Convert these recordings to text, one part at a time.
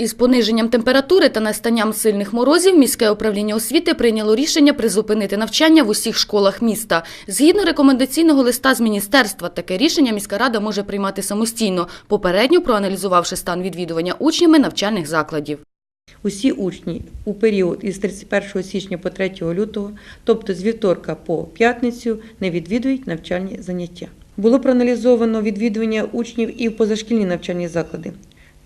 Із пониженням температури та настанням сильних морозів міське управління освіти прийняло рішення призупинити навчання в усіх школах міста. Згідно рекомендаційного листа з міністерства, таке рішення міська рада може приймати самостійно, попередньо проаналізувавши стан відвідування учнями навчальних закладів. Усі учні у період із 31 січня по 3 лютого, тобто з вівторка по п'ятницю, не відвідують навчальні заняття. Було проаналізовано відвідування учнів і в позашкільні навчальні заклади.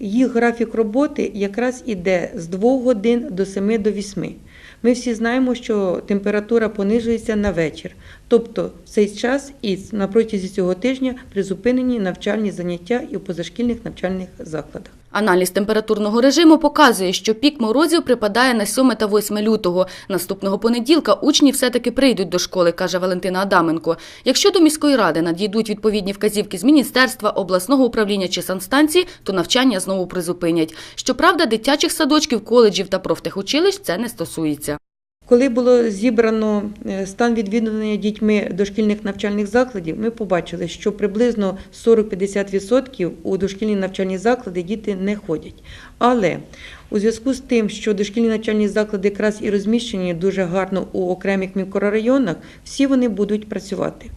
Їх графік роботи якраз іде з 2 годин до 7 до 8. Ми всі знаємо, що температура понижується на вечір, тобто цей час і на протязі цього тижня призупинені навчальні заняття і в позашкільних навчальних закладах. Аналіз температурного режиму показує, що пік морозів припадає на 7 та 8 лютого. Наступного понеділка учні все-таки прийдуть до школи, каже Валентина Адаменко. Якщо до міської ради надійдуть відповідні вказівки з міністерства, обласного управління чи санстанції, то навчання знову призупинять. Щоправда, дитячих садочків, коледжів та профтехучилищ це не стосується. Коли було зібрано е, стан відвідування дітьми дошкільних навчальних закладів, ми побачили, що приблизно 40-50% у дошкільні навчальні заклади діти не ходять. Але у зв'язку з тим, що дошкільні навчальні заклади якраз і розміщені дуже гарно у окремих мікрорайонах, всі вони будуть працювати.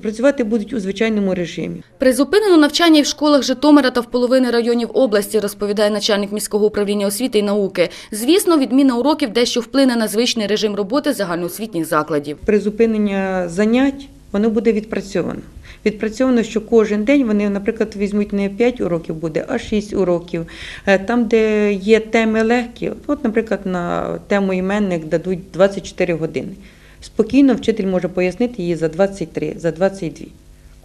Працювати будуть у звичайному режимі. Призупинено навчання і в школах Житомира та в половини районів області, розповідає начальник міського управління освіти і науки. Звісно, відміна уроків дещо вплине на звичний режим роботи загальноосвітніх закладів. Призупинення занять воно буде відпрацьовано. Відпрацьовано, що кожен день вони, наприклад, візьмуть не 5 уроків буде, а 6 уроків. Е, Там, де є теми легкі, от, наприклад, на тему іменник дадуть 24 години. Спокійно вчитель може пояснити її за 23, за 22.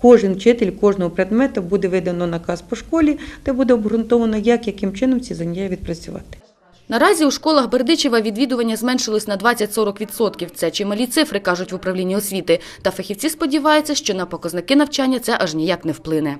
Кожен вчитель кожного предмету буде видано наказ по школі, де буде обґрунтовано, як яким чином ці заняття відпрацювати. Наразі у школах Бердичева відвідування зменшилось на 20-40%. Це чималі цифри, кажуть в управлінні освіти. Та фахівці сподіваються, що на показники навчання це аж ніяк не вплине.